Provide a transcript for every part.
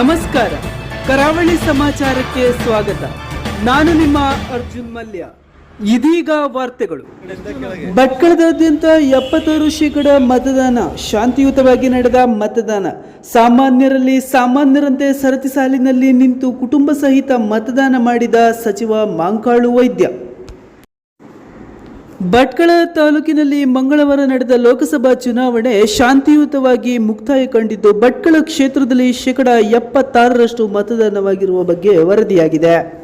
ನಮಸ್ಕಾರ. ಕರಾವಳಿ ಸಮಾಚಾರಕ್ಕೆ ಸ್ವಾಗತ. ನಾನು ನಿಮ್ಮ ಅರ್ಜುನ್ ಮಲ್ಯ. ಇದೀಗ ವಾರ್ತೆಗಳು. ಭಟ್ಕಳದಾದ್ಯಂತ ಎಪ್ಪತ್ತಾರು ಶೇಕಡ ಮತದಾನ, ಶಾಂತಿಯುತವಾಗಿ ನಡೆದ ಮತದಾನ. ಸಾಮಾನ್ಯರಲ್ಲಿ ಸಾಮಾನ್ಯರಂತೆ ಸರತಿ ಸಾಲಿನಲ್ಲಿ ನಿಂತು ಕುಟುಂಬ ಸಹಿತ ಮತದಾನ ಮಾಡಿದ ಸಚಿವ ಮಾಂಕಾಳು ವೈದ್ಯ. ಭಟ್ಕಳ ತಾಲೂಕಿನಲ್ಲಿ ಮಂಗಳವಾರ ನಡೆದ ಲೋಕಸಭಾ ಚುನಾವಣೆ ಶಾಂತಿಯುತವಾಗಿ ಮುಕ್ತಾಯ ಕಂಡಿದ್ದು ಭಟ್ಕಳ ಕ್ಷೇತ್ರದಲ್ಲಿ ಶೇಕಡ ಎಪ್ಪತ್ತಾರರಷ್ಟು ಮತದಾನವಾಗಿರುವ ಬಗ್ಗೆ ವರದಿಯಾಗಿದೆ.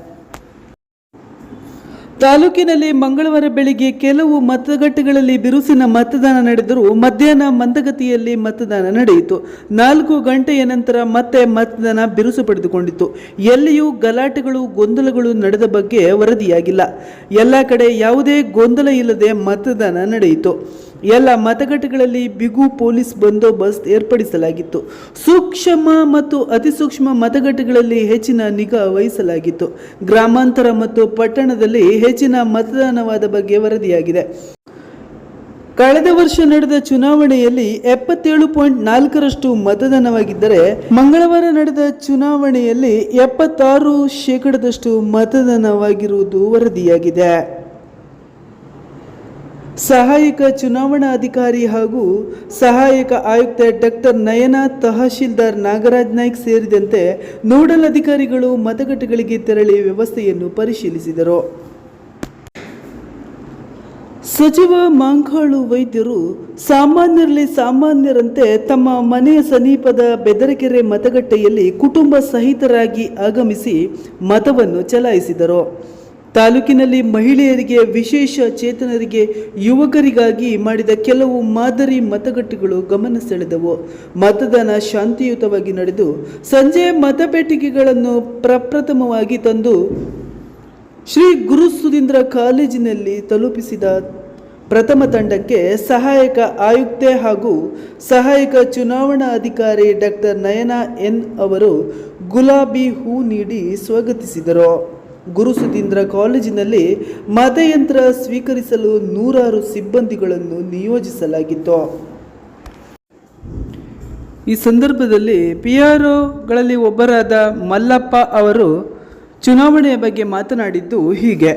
ತಾಲೂಕಿನಲ್ಲಿ ಮಂಗಳವಾರ ಬೆಳಿಗ್ಗೆ ಕೆಲವು ಮತಗಟ್ಟೆಗಳಲ್ಲಿ ಬಿರುಸಿನ ಮತದಾನ ನಡೆದರೂ ಮಧ್ಯಾಹ್ನ ಮಂದಗತಿಯಲ್ಲಿ ಮತದಾನ ನಡೆಯಿತು. ನಾಲ್ಕು ಗಂಟೆಯ ನಂತರ ಮತ್ತೆ ಮತದಾನ ಬಿರುಸು ಪಡೆದುಕೊಂಡಿತು ಎಲ್ಲಿಯೂ ಗಲಾಟೆಗಳು, ಗೊಂದಲಗಳು ನಡೆದ ಬಗ್ಗೆ ವರದಿಯಾಗಿಲ್ಲ. ಎಲ್ಲ ಕಡೆ ಯಾವುದೇ ಗೊಂದಲ ಇಲ್ಲದೆ ಮತದಾನ ನಡೆಯಿತು. ಎಲ್ಲ ಮತಗಟ್ಟೆಗಳಲ್ಲಿ ಬಿಗು ಪೊಲೀಸ್ ಬಂದೋಬಸ್ತ್ ಏರ್ಪಡಿಸಲಾಗಿತ್ತು. ಸೂಕ್ಷ್ಮ ಮತ್ತು ಅತಿ ಸೂಕ್ಷ್ಮ ಮತಗಟ್ಟೆಗಳಲ್ಲಿ ಹೆಚ್ಚಿನ ನಿಗಾ ವಹಿಸಲಾಗಿತ್ತು. ಗ್ರಾಮಾಂತರ ಮತ್ತು ಪಟ್ಟಣದಲ್ಲಿ ಹೆಚ್ಚಿನ ಮತದಾನವಾದ ಬಗ್ಗೆ ವರದಿಯಾಗಿದೆ. ಕಳೆದ ವರ್ಷ ನಡೆದ ಚುನಾವಣೆಯಲ್ಲಿ ಎಪ್ಪತ್ತೇಳು ಪಾಯಿಂಟ್ ನಾಲ್ಕರಷ್ಟು ಮತದಾನವಾಗಿದ್ದರೆ, ಮಂಗಳವಾರ ನಡೆದ ಚುನಾವಣೆಯಲ್ಲಿ ಎಪ್ಪತ್ತಾರು ಶೇಕಡದಷ್ಟು ಮತದಾನವಾಗಿರುವುದು ವರದಿಯಾಗಿದೆ. ಸಹಾಯಕ ಚುನಾವಣಾ ಅಧಿಕಾರಿ ಹಾಗೂ ಸಹಾಯಕ ಆಯುಕ್ತ ಡಾಕ್ಟರ್ ನಯನ ತಹಶೀಲ್ದಾರ್ ನಾಗರಾಜ್ ನಾಯ್ಕ್ ಸೇರಿದಂತೆ ನೋಡಲ್ ಅಧಿಕಾರಿಗಳು ಮತಗಟ್ಟೆಗಳಿಗೆ ತೆರಳಿ ವ್ಯವಸ್ಥೆಯನ್ನು ಪರಿಶೀಲಿಸಿದರು. ಸಚಿವ ಮಾಂಕಾಳು ವೈದ್ಯರು ಸಾಮಾನ್ಯರಲ್ಲಿ ಸಾಮಾನ್ಯರಂತೆ ತಮ್ಮ ಮನೆಯ ಸಮೀಪದ ಬೆದರಕೆರೆ ಮತಗಟ್ಟೆಯಲ್ಲಿ ಕುಟುಂಬ ಸಹಿತರಾಗಿ ಆಗಮಿಸಿ ಮತವನ್ನು ಚಲಾಯಿಸಿದರು. ತಾಲೂಕಿನಲ್ಲಿ ಮಹಿಳೆಯರಿಗೆ, ವಿಶೇಷ ಚೇತನರಿಗೆ, ಯುವಕರಿಗಾಗಿ ಮಾಡಿದ ಕೆಲವು ಮಾದರಿ ಮತಗಟ್ಟೆಗಳು ಗಮನ ಸೆಳೆದವು. ಮತದಾನ ಶಾಂತಿಯುತವಾಗಿ ನಡೆದು, ಸಂಜೆ ಮತಪೆಟ್ಟಿಗೆಗಳನ್ನು ಪ್ರಪ್ರಥಮವಾಗಿ ತಂದು ಶ್ರೀ ಗುರು ಸುಧೀಂದ್ರ ಕಾಲೇಜಿನಲ್ಲಿ ತಲುಪಿಸಿದ ಪ್ರಥಮ ತಂಡಕ್ಕೆ ಸಹಾಯಕ ಆಯುಕ್ತೆ ಹಾಗೂ ಸಹಾಯಕ ಚುನಾವಣಾ ಅಧಿಕಾರಿ ಡಾಕ್ಟರ್ ನಯನ ಎನ್ ಅವರು ಗುಲಾಬಿ ಹೂ ನೀಡಿ ಸ್ವಾಗತಿಸಿದರು. ಗುರು ಸುಧೀಂದ್ರ ಕಾಲೇಜಿನಲ್ಲಿ ಮತಯಂತ್ರ ಸ್ವೀಕರಿಸಲು ನೂರಾರು ಸಿಬ್ಬಂದಿಗಳನ್ನು ನಿಯೋಜಿಸಲಾಗಿತ್ತು. ಈ ಸಂದರ್ಭದಲ್ಲಿ ಪಿ ಆರ್ ಒಗಳಲ್ಲಿ ಒಬ್ಬರಾದ ಮಲ್ಲಪ್ಪ ಅವರು ಚುನಾವಣೆಯ ಬಗ್ಗೆ ಮಾತನಾಡಿದ್ದು ಹೀಗೆ.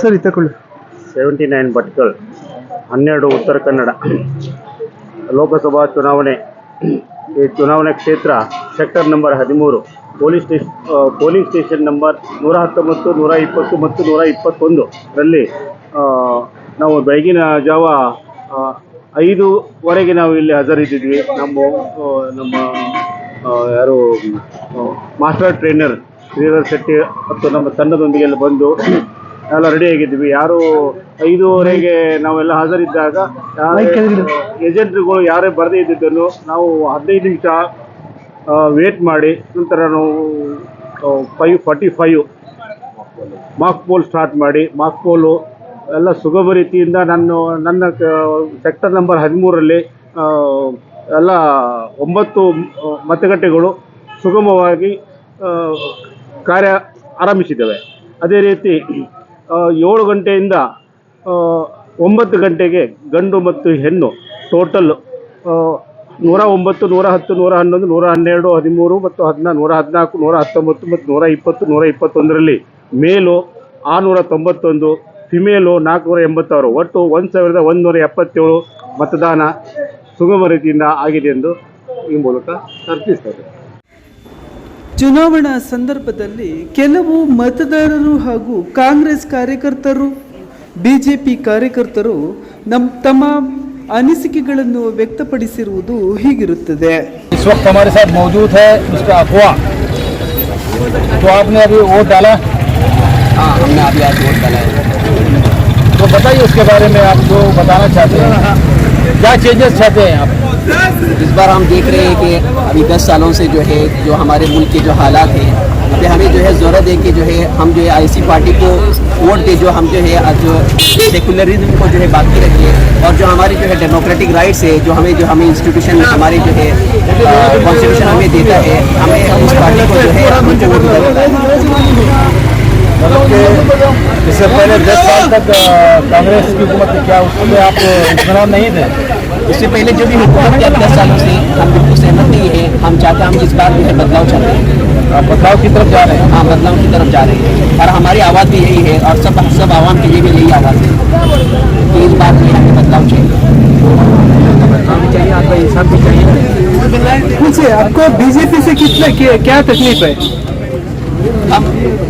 ಸರಿ ತಗೊಳ್ಳಿ. ಸೆವೆಂಟಿ ನೈನ್ ಭಟ್ಕಲ್ ಹನ್ನೆರಡು ಉತ್ತರ ಕನ್ನಡ. ಲೋಕಸಭಾ ಚುನಾವಣೆ. ಈ ಚುನಾವಣಾ ಕ್ಷೇತ್ರ ಸೆಕ್ಟರ್ ನಂಬರ್ ಹದಿಮೂರು, police station polling station number ನೂರ ಹತ್ತೊಂಬತ್ತು, ನೂರ ಇಪ್ಪತ್ತು ಮತ್ತು ನೂರ ಇಪ್ಪತ್ತೊಂದು ರಲ್ಲಿ ನಾವು ಬೆಳಗಿನ ಜಾವ ಐದುವರೆಗೆ ನಾವು ಇಲ್ಲಿ ಹಾಜರಿದ್ದಿದ್ವಿ. ನಮ್ಮ ನಮ್ಮ ಯಾರು ಮಾಸ್ಟರ್ ಟ್ರೈನರ್ ಶ್ರೀಧರ್ ಶೆಟ್ಟಿ ಮತ್ತು ನಮ್ಮ ತಂಡದೊಂದಿಗೆ ಬಂದು ಎಲ್ಲ ರೆಡಿ ಆಗಿದ್ವಿ ಯಾರು ಐದೂವರೆಗೆ ನಾವೆಲ್ಲ ಹಾಜರಿದ್ದಾಗ ಏಜೆಂಟ್ಗಳು ಯಾರೇ ಬರದೇ ಇದ್ದಿದ್ದನ್ನು ನಾವು ಹದಿನೈದು ನಿಮಿಷ ವೇಟ್ ಮಾಡಿ ನಂತರ ನಾವು five forty five mock poll start ಮಾಡಿ ಮಾಕ್ ಪೋಲು ಎಲ್ಲ ಸುಗಮ ರೀತಿಯಿಂದ ನಾನು ನನ್ನ ಸೆಕ್ಟರ್ ನಂಬರ್ ಹದಿಮೂರರಲ್ಲಿ ಎಲ್ಲ ಒಂಬತ್ತು ಮತಗಟ್ಟೆಗಳು ಸುಗಮವಾಗಿ ಕಾರ್ಯ ಆರಂಭಿಸಿದ್ದೇವೆ. ಅದೇ ರೀತಿ ಏಳು ಗಂಟೆಯಿಂದ ಒಂಬತ್ತು ಗಂಟೆಗೆ ಗಂಡು ಮತ್ತು ಹೆಣ್ಣು ಟೋಟಲ್ ನೂರ ಒಂಬತ್ತು, ನೂರ ಹತ್ತು, ನೂರ ಹನ್ನೊಂದು, ನೂರ ಹನ್ನೆರಡು, ಹದಿಮೂರು ಮತ್ತು ಹದಿನಾ, ನೂರ ಹದಿನಾಲ್ಕು, ನೂರ ಹತ್ತೊಂಬತ್ತು ಮತ್ತು ನೂರ ಇಪ್ಪತ್ತು, ನೂರ ಇಪ್ಪತ್ತೊಂದರಲ್ಲಿ ಮೇಲು ಆರುನೂರ ತೊಂಬತ್ತೊಂದು ಫಿಮೇಲು ನಾಲ್ಕುನೂರ ಎಂಬತ್ತಾರು. ಒಟ್ಟು ಒಂದು ಸಾವಿರದ ಒಂದುನೂರ ಎಪ್ಪತ್ತೇಳು ಮತದಾನ ಸುಗಮ ರೀತಿಯಿಂದ ಆಗಿದೆ ಎಂದು ಈ ಮೂಲಕ ಅರ್ಪಿಸ್ತದೆ ಚುನಾವಣಾ ಸಂದರ್ಭದಲ್ಲಿ ಕೆಲವು ಮತದಾರರು ಹಾಗೂ ಕಾಂಗ್ರೆಸ್ ಕಾರ್ಯಕರ್ತರು ಬಿಜೆಪಿ ಕಾರ್ಯಕರ್ತರು ನಮ್ಮ ತಮ್ಮ ಅನಿಸಿಕೆಗಳನ್ನು ವ್ಯಕ್ತಪಡಿಸಿರುವುದು ಹೀಗಿರುತ್ತದೆ इस वक्त हमारे साथ मौजूद है मिस्टर अफवा तो आपने अभी वोट डाला हाँ हमने अभी आज वोट डाला है तो बताइए उसके बारे में आप जो बताना चाहते हैं क्या चेंजेस चाहते हैं आप इस बार हम देख रहे हैं कि अभी दस सालों से जो है, जो हमारे मुल्क के जो हालात हैं, अभी हमें जो है ज़रूरत है कि जो है हम जो है ऐसी पार्टी को वोट दे, जो हम जो है जो सेकुलरिज्म को जो है बाकी रखिए और जो हमारी जो है डेमोक्रेटिक राइट्स है, जो हमें जो हमें इंस्टीट्यूशन हमारे जो है कॉन्स्टिट्यूशन हमें देता है, हमें उस पार्टी को जो है मतलब कि इससे पहले दस साल तक कांग्रेस की हुकूमत थी क्या उसमें आप इतना नहीं थे? इससे पहले जो भी हुकूमत किया दस सालों से हम बिल्कुल सहमत नहीं है। हम चाहते हैं हम इस बार जो है बदलाव चाहते हैं। आप बदलाव की तरफ़ जा रहे हैं? हाँ बदलाव की तरफ़ जा रहे हैं। और हमारी आवाज़ भी यही है और सब सब आवाम के लिए भी यही आवाज़ है कि इस बार है हमें बदलाव चाहिए। आपका इंसाफ भी चाहिए। आपको बीजेपी से कितना क्या, क्या तकलीफ़ है? हम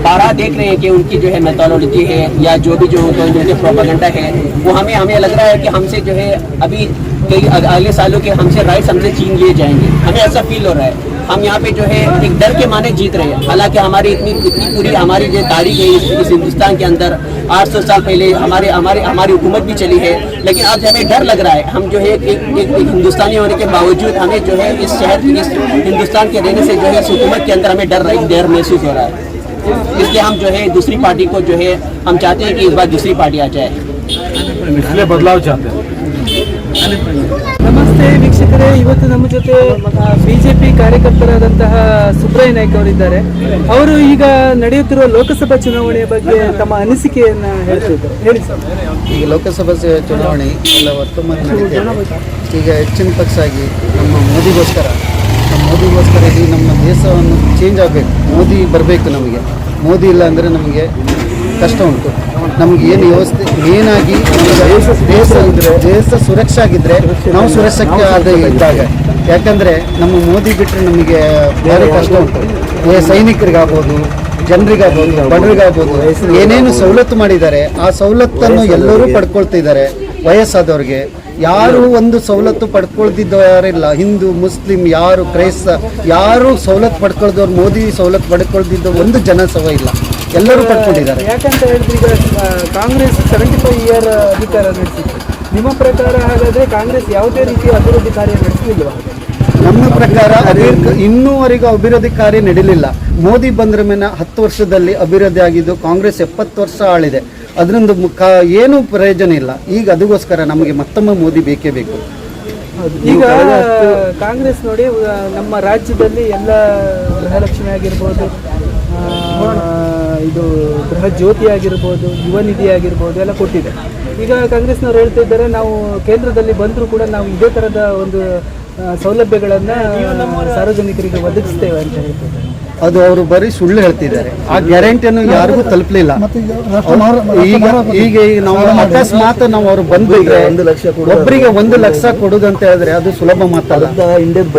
बारह देख रहे हैं कि उनकी जो है मेथोलॉजी है या जो भी जो तो उनके प्रोपागेंडा है, वो हमें हमें लग रहा है कि हमसे जो है अभी कई अगले सालों के हमसे राइट्स हमसे छीन लिए जाएँगे। हमें ऐसा फील हो रहा है। हम यहाँ पे जो है एक डर के माने जीत रहे हैं। हालाँकि हमारी इतनी इतनी पूरी हमारी जो तारीख है इस, हिंदुस्तान के अंदर 800 साल पहले हमारे हमारे हमारी हुकूमत भी चली है लेकिन आज हमें डर लग रहा है। हम जो है एक, एक, एक, हिंदुस्तानी होने के बावजूद हमें जो है इस शहर इस हिंदुस्तान के रहने से जो है इस हुकूमत के अंदर हमें डर डर महसूस हो रहा है। इसलिए हम जो है दूसरी पार्टी को जो है हम चाहते हैं कि इस बार दूसरी पार्टी आ जाए। इसलिए बदलाव चाहते हैं। ನಮಸ್ತೆ ವೀಕ್ಷಕರೇ. ಇವತ್ತು ನಮ್ಮ ಜೊತೆ ಬಿಜೆಪಿ ಕಾರ್ಯಕರ್ತರಾದಂತಹ ಸುಬ್ರಾಯ ನಾಯ್ಕ ಅವರಿದ್ದಾರೆ. ಅವರು ಈಗ ನಡೆಯುತ್ತಿರುವ ಲೋಕಸಭಾ ಚುನಾವಣೆಯ ಬಗ್ಗೆ ತಮ್ಮ ಅನಿಸಿಕೆಯನ್ನ ಹೇಳ್ತಿದ್ರು. ಹೇಳಿ ಸರ್. ಈಗ ಲೋಕಸಭಾ ಚುನಾವಣೆ ಎಲ್ಲ ವರ್ತಮಾನ. ಈಗ ಹೆಚ್ಚಿನ ಪಕ್ಷ ಆಗಿ ನಮ್ಮ ಮೋದಿಗೋಸ್ಕರ ನಮ್ಮ ಮೋದಿಗೋಸ್ಕರ ಇಡೀ ನಮ್ಮ ದೇಶವನ್ನು ಚೇಂಜ್ ಆಗಬೇಕು. ಮೋದಿ ಬರಬೇಕು ನಮಗೆ. ಮೋದಿ ಇಲ್ಲ ಅಂದರೆ ನಮಗೆ ಕಷ್ಟ ಉಂಟು. ನಮ್ಗೆ ಏನು ವ್ಯವಸ್ಥೆ, ಮೇನಾಗಿ ದೇಶ ದೇಶ ಸುರಕ್ಷೆ ಆಗಿದ್ರೆ ನಾವು ಸುರಕ್ಷಕ್ಕೆ ಆದ ಇದ್ದಾಗ. ಯಾಕಂದರೆ ನಮ್ಮ ಮೋದಿ ಬಿಟ್ಟರೆ ನಮಗೆ ಬೇರೆ ಕಷ್ಟ ಉಂಟು. ಸೈನಿಕರಿಗಾಗ್ಬೋದು, ಜನರಿಗಾಗ್ಬೋದು, ಬಡವರಿಗಾಗ್ಬೋದು, ಏನೇನು ಸವಲತ್ತು ಮಾಡಿದ್ದಾರೆ, ಆ ಸವಲತ್ತನ್ನು ಎಲ್ಲರೂ ಪಡ್ಕೊಳ್ತಿದ್ದಾರೆ ವಯಸ್ಸಾದವ್ರಿಗೆ. ಯಾರು ಒಂದು ಸವಲತ್ತು ಪಡ್ಕೊಳ್ತಿದ್ದವರಿಲ್ಲ. ಹಿಂದೂ, ಮುಸ್ಲಿಂ, ಯಾರು, ಕ್ರೈಸ್ತ, ಯಾರು ಸವಲತ್ತು ಪಡ್ಕೊಳ್ದವ್ರು, ಮೋದಿ ಸವಲತ್ತು ಪಡ್ಕೊಳ್ತಿದ್ದ ಒಂದು ಜನ ಸವ ಇಲ್ಲ. ಎಲ್ಲರೂ ಪಡ್ಕೊಂಡಿದ್ದಾರೆ ಯಾಕಂತ ಹೇಳಿದ್ರೆ ಈಗ ಕಾಂಗ್ರೆಸ್ ಸೆವೆಂಟಿ ಫೈವ್ ಇಯರ್ ಅಧಿಕಾರ ನಡೆಸಿತ್ತು. ನಿಮ್ಮ ಪ್ರಕಾರ ಹಾಗಾದ್ರೆ ಕಾಂಗ್ರೆಸ್ ಯಾವುದೇ ರೀತಿಯ ಅಭಿವೃದ್ಧಿ ಕಾರ್ಯ ನಡೆಸಲಿಲ್ವಾ? ನಮ್ಮ ಪ್ರಕಾರ ಅಭಿವೃದ್ಧಿ ಇನ್ನೂವರೆಗೂ ಅಭಿವೃದ್ಧಿ ಕಾರ್ಯ ನಡೀಲಿಲ್ಲ. ಮೋದಿ ಬಂದ್ರ ಮೇಲೆ ಹತ್ತು ವರ್ಷದಲ್ಲಿ ಅಭಿವೃದ್ಧಿ ಆಗಿದ್ದು ಕಾಂಗ್ರೆಸ್ ಎಪ್ಪತ್ತು ವರ್ಷ ಆಳಿದೆ. ಅದರಿಂದ ಮುಖ ಏನೂ ಪ್ರಯೋಜನ ಇಲ್ಲ. ಈಗ ಅದಕ್ಕೋಸ್ಕರ ನಮಗೆ ಮತ್ತೊಮ್ಮೆ ಮೋದಿ ಬೇಕೇ ಬೇಕು. ಈಗ ಕಾಂಗ್ರೆಸ್ ನೋಡಿ ನಮ್ಮ ರಾಜ್ಯದಲ್ಲಿ ಎಲ್ಲ ಗೃಹಲಕ್ಷ್ಮಿ ಆಗಿರ್ಬೋದು ಇದು ಗೃಹ ಜ್ಯೋತಿ ಆಗಿರ್ಬೋದು ಯುವ ನಿಧಿ ಆಗಿರ್ಬೋದು ಎಲ್ಲ ಕೊಟ್ಟಿದೆ. ಈಗ ಕಾಂಗ್ರೆಸ್ನವ್ರು ಹೇಳ್ತಾ ಇದ್ದಾರೆ ನಾವು ಕೇಂದ್ರದಲ್ಲಿ ಬಂದರೂ ಕೂಡ ನಾವು ಇದೇ ಥರದ ಒಂದು ಸೌಲಭ್ಯಗಳನ್ನು ಸಾರ್ವಜನಿಕರಿಗೆ ಒದಗಿಸ್ತೇವೆ ಅಂತ ಹೇಳ್ತಿದ್ದಾರೆ. ಅದು ಅವರು ಬರೀ ಸುಳ್ಳು ಹೇಳ್ತಿದ್ದಾರೆ. ಆ ಗ್ಯಾರಂಟಿಯನ್ನು ಯಾರಿಗೂ ತಲುಪಲಿಲ್ಲ. ಈಗ ಈಗ ಈಗ ನಾವು ಅಕಸ್ಮಾತ್ ನಾವು ಅವ್ರು ಕೊಡು ಒಬ್ಬರಿಗೆ ಒಂದು ಲಕ್ಷ ಕೊಡುದು ಅಂತ ಹೇಳಿದ್ರೆ ಅದು ಸುಲಭ ಮಾತಲ್ಲ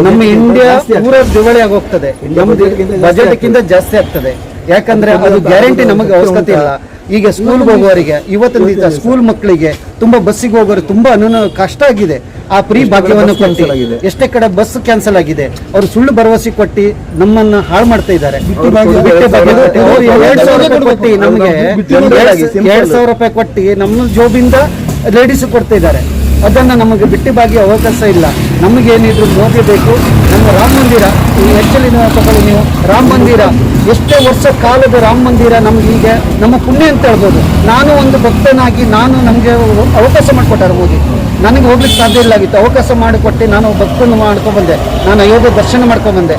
ನಮ್ಮ ಇಂಡಿಯಾ ಪೂರ ದಿವಾಳಿ ಆಗೋಗ್ತದೆ. ಬಜೆಟ್ ಬಜೆಟ್ಗಿಂತ ಜಾಸ್ತಿ ಆಗ್ತದೆ. ಯಾಕಂದ್ರೆ ಅದು ಗ್ಯಾರಂಟಿ ನಮಗೆ ಅವಶ್ಯಕತೆ ಇಲ್ಲ. ಈಗ ಸ್ಕೂಲ್ಗೆ ಹೋಗೋರಿಗೆ ಇವತ್ತಿನ ದಿವಸ ಸ್ಕೂಲ್ ಮಕ್ಕಳಿಗೆ ತುಂಬಾ ಬಸ್ಸಿಗೆ ಹೋಗೋರು ತುಂಬಾ ಅನು ಕಷ್ಟ ಆಗಿದೆ. ಆ ಪ್ರೀ ಭಾಗ್ಯವನ್ನು ಕೊಟ್ಟು ಎಷ್ಟೇ ಕಡೆ ಬಸ್ ಕ್ಯಾನ್ಸಲ್ ಆಗಿದೆ ಅವರು ಸುಳ್ಳು ಭರವಸೆ ಕೊಟ್ಟು ನಮ್ಮನ್ನ ಹಾಳು ಮಾಡ್ತಾ ಇದ್ದಾರೆ. ಎರಡ್ ಸಾವಿರ ರೂಪಾಯಿ ಕೊಟ್ಟು ನಮಗೆ ಎರಡ್ ಸಾವಿರ ರೂಪಾಯಿ ಕೊಟ್ಟು ನಮ್ಮ ಜೋಬಿಂದ ಲೇಡೀಸ್ ಕೊಡ್ತಾ ಇದ್ದಾರೆ. ಅದನ್ನ ನಮಗೆ ಬಿಟ್ಟು ಬಾಗಿ ಅವಕಾಶ ಇಲ್ಲ. ನಮಗೇನಿದ್ರು ಮೋದಿ ಬೇಕು. ನಮ್ಮ ರಾಮ ಮಂದಿರ, ಈ ಹೆಚ್ಚಲಿ ತಗೊಳ್ಳಿ ನೀವು. ರಾಮ ಮಂದಿರ, ಎಷ್ಟೇ ವರ್ಷ ಕಾಲದ ರಾಮ ಮಂದಿರ ನಮ್ಗೆ ಈಗ ನಮ್ಮ ಪುಣ್ಯ ಅಂತ ಹೇಳ್ಬೋದು. ನಾನು ಒಂದು ಭಕ್ತನಾಗಿ ನಾನು ನಮಗೆ ಅವಕಾಶ ಮಾಡಿಕೊಟ್ಟಾರೆ ಮೋದಿ. ನನಗೆ ಹೋಗ್ಲಿಕ್ಕೆ ಸಾಧ್ಯ ಇಲ್ಲ ಆಗಿತ್ತು. ಅವಕಾಶ ಮಾಡಿಕೊಟ್ಟು ನಾನು ಭಕ್ತನ ಮಾಡ್ಕೊಂಡ್ಬಂದೆ ನಾನು ಅಯೋಧ್ಯೆ ದರ್ಶನ ಮಾಡ್ಕೊಂಡ್ಬಂದೆ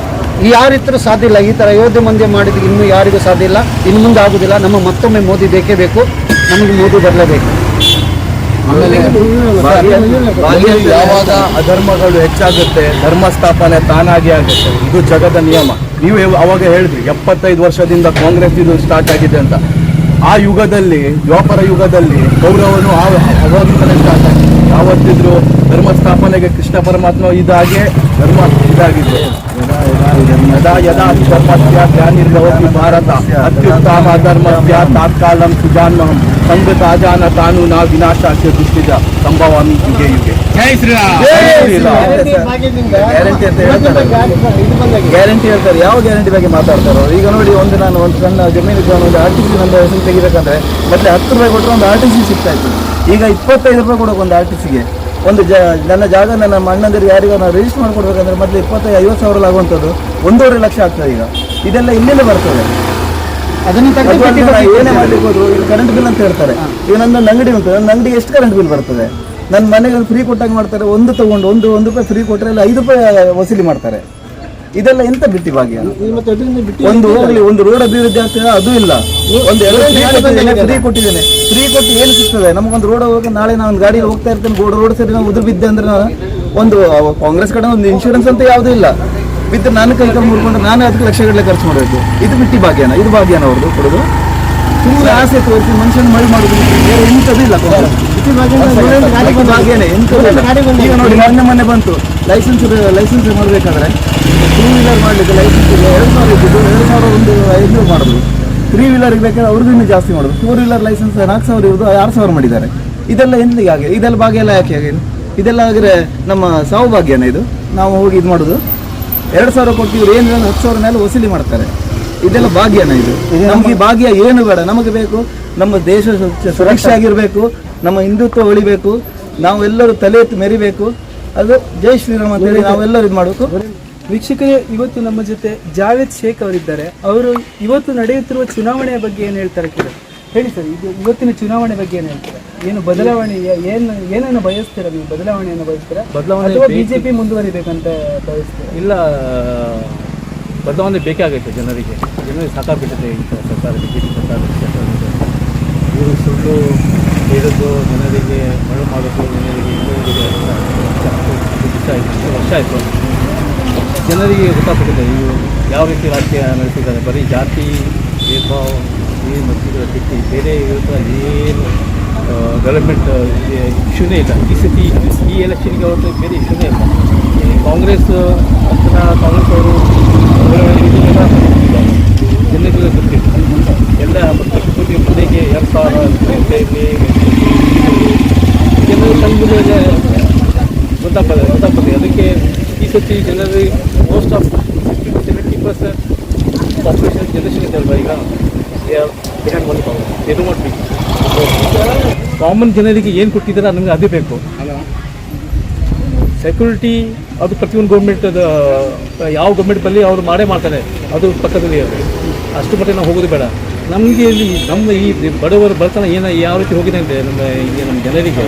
ಯಾರಿದ್ರೂ ಸಾಧ್ಯ ಇಲ್ಲ. ಈ ಥರ ಅಯೋಧ್ಯೆ ಮಂದಿ ಮಾಡಿದ ಇನ್ನೂ ಯಾರಿಗೂ ಸಾಧ್ಯ ಇಲ್ಲ. ಇನ್ನು ಮುಂದೆ ಆಗುದಿಲ್ಲ. ನಮ್ಮ ಮತ್ತೊಮ್ಮೆ ಮೋದಿ ಬೇಕೇ ಬೇಕು. ನಮಗೆ ಮೋದಿ ಬರಲೇಬೇಕು. ಯಾವಾಗ ಅಧರ್ಮಗಳು ಹೆಚ್ಚಾಗುತ್ತೆ ಧರ್ಮ ಸ್ಥಾಪನೆ ತಾನಾಗಿ ಆಗುತ್ತೆ, ಇದು ಜಗದ ನಿಯಮ. ನೀವು ಅವಾಗ ಹೇಳಿದ್ರಿ, ಎಪ್ಪತ್ತೈದು ವರ್ಷದಿಂದ ಕಾಂಗ್ರೆಸ್ ಇದು ಸ್ಟಾರ್ಟ್ ಆಗಿದೆ ಅಂತ. ಆ ಯುಗದಲ್ಲಿ, ದ್ವಾಪರ ಯುಗದಲ್ಲಿ ಗೌರವನು ಅವಾಗಿಂದಲೇ ಸ್ಟಾರ್ಟ್ ಆಗಿದೆ. ಯಾವತ್ತಿದ್ರು ಧರ್ಮ ಸ್ಥಾಪನೆಗೆ ಕೃಷ್ಣ ಪರಮಾತ್ಮ ಇದಾಗೆ, ಧರ್ಮ ಇದಾಗಿದೆ. ಯದಾ ಯದಾ ಧರ್ಮಸ್ಯ ಧ್ಯಾನಿರ್ಭವತಿ ಭಾರತ, ಅತ್ಯುತ್ತಮ ಧರ್ಮ ತಾತ್ಕಾಲಂ ಸುಜಾನ್ಮಹಂ ಸಂಗತಾಜಾನ ತಾನು ನಾ ವಿನಾಶಕ್ಕೆ ದುಷ್ಟಿಜ ಸಂಭವಾಮಿ ಯುಗೆ ಯುಗೆ. ಜೈ ಶ್ರೀರಾಮ್. ಗ್ಯಾರಂಟಿ ಅಂತ ಹೇಳ್ತಾರೆ. ಗ್ಯಾರಂಟಿ ಹೇಳ್ತಾರೆ. ಯಾವ ಗ್ಯಾರಂಟಿ ಬಗ್ಗೆ ಮಾತಾಡ್ತಾರೋ ಈಗ ನೋಡಿ ಒಂದು ನಾನು ಒಂದು ಸಣ್ಣ ಜಮೀನು ಇದ್ದ ಒಂದು ಆರ್ ಟಿ ಸಿ ನನ್ನ ಹೆಸರು ತೆಗಿಬೇಕಂದ್ರೆ ಮತ್ತೆ ಹತ್ತು ರೂಪಾಯಿ ಕೊಟ್ಟರೆ ಒಂದು ಆರ್ ಟಿ ಸಿ ಸಿಗ್ತಾ ಇತ್ತು. ಈಗ ಇಪ್ಪತ್ತೈದು ರೂಪಾಯಿ ಕೊಡೋಕೆ ಒಂದು ಆರ್ ಟಿ ಸಿಗೆ ಒಂದು ಜ ನನ್ನ ಜಾಗ ನನ್ನ ಅಣ್ಣಂದಿರು ಯಾರಿಗೂ ನಾವು ರಿಜಿಸ್ಟರ್ ಮಾಡ್ಕೊಡ್ಬೇಕಂದ್ರೆ ಮೊದಲು ಇಪ್ಪತ್ತೈದು ಐವತ್ತು ಸಾವಿರ ಆಗುವಂಥದ್ದು ಒಂದೂವರೆ ಲಕ್ಷ ಆಗ್ತದೆ ಈಗ. ಇದೆಲ್ಲ ಇಲ್ಲಿಂದ ಬರ್ತದೆ? ಅದನ್ನು ಏನೇ ಮಾಡ್ಲಿಕ್ಕೆ ಹೋದ್ರು ಇಲ್ಲಿ ಕರೆಂಟ್ ಬಿಲ್ ಅಂತ ಹೇಳ್ತಾರೆ. ಈಗ ನನ್ನ ಅಂಗಡಿ ಉಂಟು. ನನ್ನ ಅಂಗಡಿ ಎಷ್ಟು ಕರೆಂಟ್ ಬಿಲ್ ಬರ್ತದೆ? ನನ್ನ ಮನೆಗೆ ಫ್ರೀ ಕೊಟ್ಟಾಗ ಮಾಡ್ತಾರೆ. ಒಂದು ತಗೊಂಡು ಒಂದು ಒಂದು ರೂಪಾಯಿ ಫ್ರೀ ಕೊಟ್ಟರೆ ಅಲ್ಲಿ ಐದು ರೂಪಾಯಿ ವಸೂಲಿ ಮಾಡ್ತಾರೆ. ಇದೆಲ್ಲ ಎಂತ ಬಿಟ್ಟಿ ಭಾಗ್ಯ? ಒಂದು ಹೋಗ್ಲಿ ಒಂದು ರೋಡ್ ಅಭಿವೃದ್ಧಿ ಆಗ್ತದೆ ಅದು ಇಲ್ಲ. ಒಂದು ಫ್ರೀ ಕೊಟ್ಟಿದ್ದೇನೆ ಫ್ರೀ ಕೊಟ್ಟು ಏನು ಸಿಗ್ತದೆ? ನಮಗೊಂದು ರೋಡ್ ಹೋಗಿ ನಾಳೆ ನಾನು ಗಾಡಿ ಹೋಗ್ತಾ ಇರ್ತೇನೆ ರೋಡ್ ಸರಿ ನಾವು ಉದುರು ಬಿದ್ದೆ ಅಂದ್ರೆ ನಾನು ಒಂದು ಕಾಂಗ್ರೆಸ್ ಕಡೆ ಒಂದು ಇನ್ಶೂರೆನ್ಸ್ ಅಂತ ಯಾವುದೂ ಇಲ್ಲ. ಬಿದ್ದು ನಾನು ಕೈ ಕಾಲು ಮುರ್ಕೊಂಡ್ರೆ ನಾನೇ ಅದಕ್ಕೆ ಲಕ್ಷಗಟ್ಟಲೆ ಖರ್ಚು ಮಾಡಬೇಕು ಇದು ಬಿಟ್ಟಿ ಭಾಗ್ಯನ ಇದು ಭಾಗ್ಯನ ಅವ್ರದ್ದು ಕೊಡೋದು. ತುಂಬ ಆಸೆ ತೋರಿಸಿ ಮನುಷ್ಯನ ಮಳೆ ಮಾಡುದು ಬೇರೆ ಎಂಥದ್ದು ಇಲ್ಲ. ಭಾಗ್ಯನೇ ಎಂಥದ್ದು. ಈಗ ನೋಡಿ ಮೊನ್ನೆ ಮೊನ್ನೆ ಬಂತು. ಲೈಸೆನ್ಸ್ ಲೈಸೆನ್ಸ್ ಮಾಡಬೇಕಾದ್ರೆ ಟೂ ವೀಲರ್ ಮಾಡಲಿಕ್ಕೆ ಲೈಸೆನ್ಸ್ ಇಲ್ಲ ಎರಡು ಸಾವಿರ ಇದ್ದಿದ್ದು ಎರಡು ಸಾವಿರ ಒಂದು ಐನೂರು ಮಾಡಿದ್ರು. ತ್ರೀ ವೀಲರ್ ಬೇಕಾದ್ರೆ ಅವ್ರದ್ದು ಇನ್ನೂ ಜಾಸ್ತಿ ಮಾಡೋದು ಫೋರ್ ವೀಲರ್ ಲೈಸೆನ್ಸ್ ನಾಲ್ಕು ಸಾವಿರ ಇರೋದು ಆರು ಸಾವಿರ ಮಾಡಿದ್ದಾರೆ. ಇದೆಲ್ಲ ಎಂದಿಗೆ ಹಾಗೆ? ಇದೆಲ್ಲ ಭಾಗ್ಯ ಎಲ್ಲ ಯಾಕೆ ಆಗಿದೆ ಇದೆಲ್ಲ ಆಗಿದ್ರೆ ನಮ್ಮ ಸಾವು ಭಾಗ್ಯನೇ ಇದು? ನಾವು ಹೋಗಿ ಇದು ಮಾಡೋದು. ಎರಡು ಸಾವಿರ ಕೊಟ್ಟು ಇವ್ರು ಏನು ಹತ್ತು ಸಾವಿರ ಮೇಲೆ ವಸೂಲಿ ಮಾಡ್ತಾರೆ. ಇದೆಲ್ಲ ಭಾಗ್ಯನ ಇದು. ನಮಗೆ ಭಾಗ್ಯ. ಏನು ಬೇಡ ನಮಗೆ ಬೇಕು. ನಮ್ಮ ದೇಶ ಸುರಕ್ಷೆ. ಆಗಿರಬೇಕು ನಮ್ಮ ಹಿಂದುತ್ವ ಉಳಿಬೇಕು ನಾವೆಲ್ಲರೂ ತಲೆ ಎತ್ತಿ ಮೆರಿಬೇಕು. ಅದು ಜೈ ಶ್ರೀರಾಮ್ ಅಂತ ಹೇಳಿ ನಾವೆಲ್ಲರೂ ಇದು ಮಾಡಬೇಕು. ವೀಕ್ಷಕರೇ ಇವತ್ತು ನಮ್ಮ ಜೊತೆ ಜಾವೇದ್ ಶೇಖ್ ಅವರಿದ್ದಾರೆ. ಅವರು ಇವತ್ತು ನಡೆಯುತ್ತಿರುವ ಚುನಾವಣೆಯ ಬಗ್ಗೆ ಏನು ಹೇಳ್ತಾರೆ ಕೇಳಿ. ಹೇಳಿ ಸರ್ ಇದು ಇವತ್ತಿನ ಚುನಾವಣೆ ಬಗ್ಗೆ ಏನು ಹೇಳ್ತಾರೆ? ಏನು ಬದಲಾವಣೆ ಏನು ಏನನ್ನು ಬಯಸ್ತೀರಾ ನೀವು? ಬದಲಾವಣೆಯನ್ನು ಬಯಸ್ತೀರಾ? ಬದಲಾವಣೆ. ಬಿಜೆಪಿ ಮುಂದುವರಿಬೇಕಂತ ಬಯಸ್ತೀರಾ? ಇಲ್ಲ ಬದಲಾವಣೆ ಬೇಕಾಗುತ್ತೆ ಜನರಿಗೆ. ಜನರಿಗೆ ಸಾಕಾಗ್ಬಿಟ್ಟಿದೆ ಈ ಸರ್ಕಾರ ಬಿಜೆಪಿ ಸರ್ಕಾರ ಇವರು ಸುಳ್ಳು ಹೇಳಿದ್ದು ಜನರಿಗೆ ಮಳೆ ಮಾಡೋದು ಜನರಿಗೆ ಆಯಿತು ವರ್ಷ ಆಯಿತು. ಜನರಿಗೆ ಗೊತ್ತಾಗ್ಬಿಟ್ಟಿದೆ ಇವರು ಯಾವ ರೀತಿ ರಾಜಕೀಯ ನಡೆಸಿದ್ದಾರೆ. ಬರೀ ಜಾತಿ ಭೇದಭಾವ ಏನು ಈ ಮಸೀದಿಗಳ ಬಿಟ್ಟು ಬೇರೆ ಇರುತ್ತೆ ಏನು ಡೆವಲಪ್ಮೆಂಟ್ ಇಶ್ಯೂನೇ ಇಲ್ಲ ಈ ಸತಿ ಈ ಎಲೆಕ್ಷನ್ಗೆ ಅವ್ರದ್ದು ಬೇರೆ ಇಶ್ಯೂನೇ ಇಲ್ಲ ಈ ಕಾಂಗ್ರೆಸ್ ಹತ್ರ ಕಾಂಗ್ರೆಸ್ ಅವರು ಇದನ್ನೆಲ್ಲ ಜನರಿಗೆ ಗೊತ್ತಿತ್ತು ಎಲ್ಲ ಪ್ರತಿ ಕೋಟಿ ಮನೆಗೆ ಎರಡು ಸಾವಿರ ರೂಪಾಯಿ ಜನರು ಕಣ್ಮುಂದೆ ಗೊತ್ತಾಗ್ತದೆ ಗೊತ್ತಾಗ್ತದೆ ಅದಕ್ಕೆ ಈ ಸತಿ ಜನರಿಗೆ most of seventy percent population generation ಇದೆ ಅಲ್ವಾ ಈಗ ಬಿಹಾನ್ ಒಂದು ಇದು ಮಾಡಬೇಕು ಕಾಮನ್ ಜನರಿಗೆ ಏನು ಕೊಟ್ಟಿದ್ದಾರೆ ನಮಗೆ ಅದೇ ಬೇಕು. ಸೆಕ್ಯೂರಿಟಿ ಅದು ಪ್ರತಿಯೊಂದು ಗೌರ್ಮೆಂಟ್ ಯಾವ ಗೌರ್ಮೆಂಟ್ ಬಲ್ಲಿ ಅವರು ಮಾಡೇ ಮಾಡ್ತಾರೆ ಅದು ಪಕ್ಕದಲ್ಲಿ ಅವರು ಅಷ್ಟು ಮಟ್ಟಿಗೆ ನಾವು ಹೋಗೋದು ಬೇಡ. ನಮಗೆ ಇಲ್ಲಿ ನಮ್ಮ ಈ ಬಡವರ ಬಡತನ ಏನ ಯಾವ ರೀತಿ ಹೋಗಿದೆ ಅಂದರೆ ನಮ್ಮ ಈಗ ನಮ್ಮ ಜನರಿಗೆ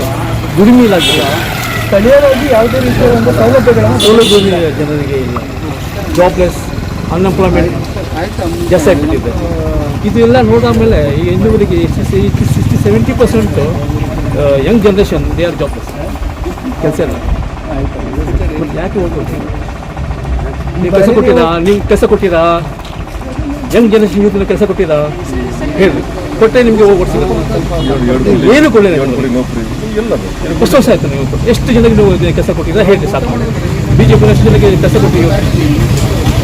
ದುಡಿಮೆ ಇಲ್ಲ. ಆಗಿಲ್ಲ ಸ್ಥಳೀಯರಾಗಿ ಯಾವುದೇ ರೀತಿಯ ಒಂದು ಸೌಲಭ್ಯಗಳನ್ನು ಸೌಲಭ್ಯ ಜನರಿಗೆ ಇಲ್ಲ. ಜಾಬ್ಲೆಸ್ ಅನ್ಎಂಪ್ಲಾಯ್ಮೆಂಟ್ ಜಾಸ್ತಿ ಆಗಿಬಿಟ್ಟಿದೆ. ಇದು ಎಲ್ಲ ನೋಡಾದ್ಮೇಲೆ ಈ ಇನ್ನೂವರೆಗೆ sixty seventy percent young generation they are jobless ಕೆಲಸ ಇಲ್ಲ. ಮತ್ತೆ ಯಾಕೆ ಹೋಗ್ಬೋದು ನೀವು ಕೆಲಸ ಕೊಟ್ಟಿರಾ? ನೀವು ಕೆಲಸ ಕೊಟ್ಟಿರಾ? ಯಂಗ್ ಜನರೇಷನ್ ಯೂತ್ ಕೆಲಸ ಕೊಟ್ಟಿರಾ? ಹೇಳಿ. ಕೊಟ್ಟೆ ನಿಮಗೆ ಓಡಿಸಿದ್ರೆ ಏನು ಕೊಡಲಿಲ್ಲ ಎಷ್ಟು ವರ್ಷ ಆಯಿತು ನೀವು ಎಷ್ಟು ಜನಕ್ಕೆ ನೀವು ಕೆಲಸ ಕೊಟ್ಟಿದ್ದೀರಾ ಹೇಳಿ ಸಾಕು. ಬಿ ಜೆ ಪಿ ಎಷ್ಟು ಜನಕ್ಕೆ ಕೆಲಸ ಕೊಟ್ಟಿದ್ದೀವಿ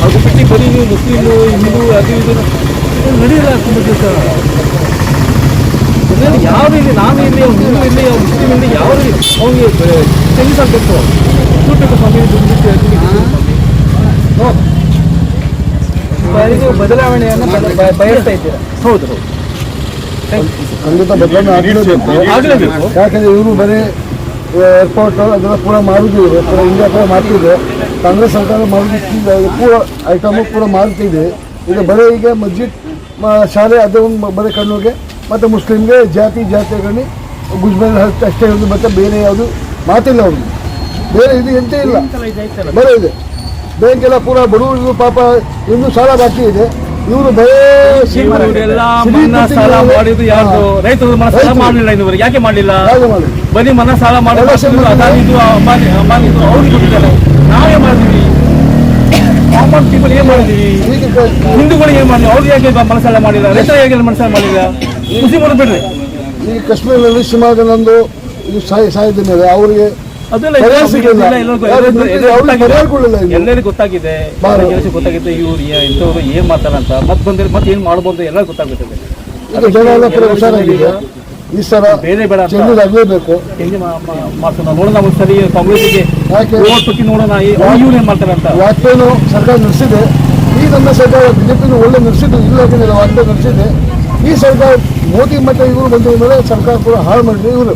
ಅದು ಬಿಟ್ಟು ಬರೀ ನೀವು ಮುಸ್ಲಿಮು ಹಿಂದೂ ಅದು ಇದು ಇದು ನಡೆಯಲ್ಲ ತುಂಬ ದಿವಸ. ಜನರು ಯಾವ ರೀತಿ ನಾನು ಇಲ್ಲಿ ಅವ್ನು ಹಿಂದೂ ಇಲ್ಲಿ ಅವ್ನು ಮುಸ್ಲಿಂ ಇಲ್ಲಿ? ಯಾವ ರೀತಿ ಅವನಿಗೆ ಚೇಂಜಸ್ ಆಗಬೇಕು ದುಡ್ಡು ಸ್ವಾಮಿ ದುಡ್ಡು ಬದಲಾವಣೆಯನ್ನು ಬಯಸ್ತಾ ಇದ್ದೀರಾ? ಹೌದು ಹೌದು. ಖಂಡಿತ ಬದಲಾವಣೆ ಯಾಕಂದ್ರೆ ಇವರು ಬರೀ ಏರ್ಪೋರ್ಟ್ ಅದೆಲ್ಲ ಪೂರ ಮಾರುತ್ತಿದೆ ಪೂರ ಇಂಡಿಯಾ ಪೂರ ಮಾಡ್ತಿದೆ ಕಾಂಗ್ರೆಸ್ ಸರ್ಕಾರ ಮಾಡುತ್ತಿದ್ದ ಪೂರ ಐಟಮು ಪೂರ ಮಾರುತ್ತಿದೆ ಈಗ ಬರೀ ಈಗ ಮಸ್ಜಿದ್ ಶಾಲೆ ಅದು ಒಂದು ಬರೀ ಕಣ್ಣುಗೆ ಮತ್ತು ಮುಸ್ಲಿಮ್ಗೆ ಜಾತಿ ಜಾತಿಗಳಲ್ಲಿ ಗುಜ್ಬಲ್ ಅಷ್ಟೇ ಇರೋದು ಮತ್ತು ಬೇರೆ ಯಾವುದು ಮಾತಿಲ್ಲ ಅವ್ರಿಗೆ ಬೇರೆ ಇದು ಎಂತ ಇಲ್ಲ. ಬೇರೆ ಇದೆ. ಬ್ಯಾಂಕ್ ಎಲ್ಲ ಪೂರ ಬಡವರು ಪಾಪ ಇನ್ನೂ ಸಾಲ ಬಾಕಿ ಇದೆ. ಇವರು ರೈತರು. ಮಾಡಲಿಲ್ಲ ಇನ್ನುವರೆಗೆ ಯಾಕೆ ಮಾಡಲಿಲ್ಲ? ಬರೀ ಮನ ಸಾಲ ಮಾಡಿ Election ಬಂದಿದೆ. ಅದಾನಿದ್ದು ಅಂಬಾನಿ ಅಂಬಾನಿದ್ದು ಅವ್ರಿಗೆ ಕೊಟ್ಟಿದ್ದಾರೆ. ನಾವೇ ಮಾಡಿದ್ವಿ ಕಾಮನ್ ಪೀಪಲ್ ಏನ್ ಮಾಡಿದ್ವಿ ಈಗ ಹಿಂದೂಗಳಿಗೆ ಏನ್ ಮಾಡಿದ್ವಿ ಅವ್ರಿಗೆ ಯಾಕೆ ಮನ ಸಾಲ ಮಾಡಿಲ್ಲ? ರೈತರು ಹೇಗೆ ಮನ ಮಾಡಿಲ್ಲ? ಮುಸ್ಲಿಮರು ಬಿಡ್ರಿ. ಈ ಕಾಶ್ಮೀರದಲ್ಲಿ ಶಿವಮೊಗ್ಗನೊಂದು ಇದು ಸಾಯಿ ಸಾಯದ ಮೇಲೆ ಅವರಿಗೆ. ಎಲ್ಲರಿಗೂ ಗೊತ್ತಾಗಿದೆ. ಗೊತ್ತಾಗಿದೆ. ಏ- ಇಂಥವ್ರು ಏನ್ ಮಾಡ್ತಾರಂತ ಮತ್ತೆ ಬಂದ್ರೆ ಮತ್ತೆ ಏನ್ ಮಾಡ್ಬೋದು ಎಲ್ಲ ಗೊತ್ತಾಗುತ್ತದೆ ಈ ಸಲ ಬೇರೆ ಬೇಡ ಅಂತ. ಆಗಲೇಬೇಕು. ಹೆಂಗೆ ಮಾಡ್ತಾರ ನೋಡೋಣ ಒಂದ್ಸರಿ ಕಾಂಗ್ರೆಸ್ಗೆ ಯಾಕೆ? ಓಟ್ ಕೊಟ್ಟು ನೋಡೋಣ. ಇವ್ರು ಏನ್ ಮಾಡ್ತಾರಂತ ವಾಜಪೇಯಿನು ಸರ್ಕಾರ ನಡೆಸಿದೆ. ಈ ನಮ್ಮ ಸರ್ಕಾರ ಬಿಜೆಪಿನು ಒಳ್ಳೆ ನಡೆಸಿದ್ದು ಇಲ್ಲ ವಾಜಪೇಯಿ ನಡೆಸಿದೆ. ಈ ಸರ್ಕಾರ ಮೋದಿ ಮತ್ತೆ ಇವರು ಬಂದ ಮೇಲೆ ಸರ್ಕಾರ ಕೂಡ ಹಾಳು ಮಾಡಿದ್ರು ಇವರು.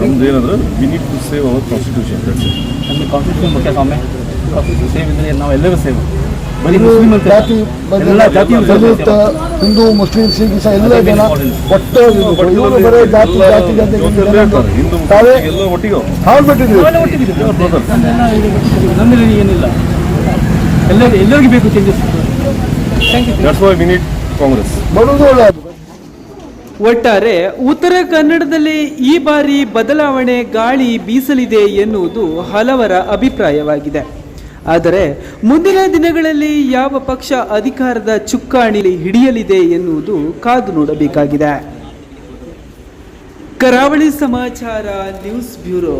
ನಮ್ದು ಏನಂದ್ರೆ we need to save our constitution ನಮಗೆ ಕಾನ್ಸ್ಟಿಟ್ಯೂಷನ್ ಮುಖ್ಯ ಸ್ವಾಮಿ. ಕಾನ್ಸ್ಟಿಟ್ಯೂಷನ್ ಸೇವ್ ಇದ್ರೆ ನಾವು ಎಲ್ಲರೂ ಸೇವ್ ಬರೀ ಇದು ಅಂತ ಜಾತಿ ಎಲ್ಲ ಜಾತಿ ದಲಿತ ಹಿಂದೂ ಮುಸ್ಲಿಂ ಸಿಖ್ ಇಸ ಎಲ್ಲ ಜನ ಒಟ್ಟೆ ಇವರು ಬರೀ ಜಾತಿ ಜಾತಿ ಜಾತಿ ಹಿಂದೂ ತಾವೇ ಎಲ್ಲ ಒಟ್ಟಿಗೆ. ಹಾಳು ಬಿಟ್ಟಿದ್ರು ನಮ್ಮಲ್ಲಿ ಏನಿಲ್ಲ. ಎಲ್ಲ ಎಲ್ಲರಿಗೂ ಬೇಕು changes thank you that's why we need Congress ಬರುವುದು ಒಳ್ಳೆಯದು. ಒಟ್ಟಾರೆ ಉತ್ತರ ಕನ್ನಡದಲ್ಲಿ ಈ ಬಾರಿ ಬದಲಾವಣೆ ಗಾಳಿ ಬೀಸಲಿದೆ ಎನ್ನುವುದು ಹಲವರ ಅಭಿಪ್ರಾಯವಾಗಿದೆ. ಆದರೆ ಮುಂದಿನ ದಿನಗಳಲ್ಲಿ ಯಾವ ಪಕ್ಷ ಅಧಿಕಾರದ ಚುಕ್ಕಾಣಿ ಹಿಡಿಯಲಿದೆ ಎನ್ನುವುದು ಕಾದು ನೋಡಬೇಕಾಗಿದೆ. ಕರಾವಳಿ ಸಮಾಚಾರ ನ್ಯೂಸ್ ಬ್ಯೂರೋ.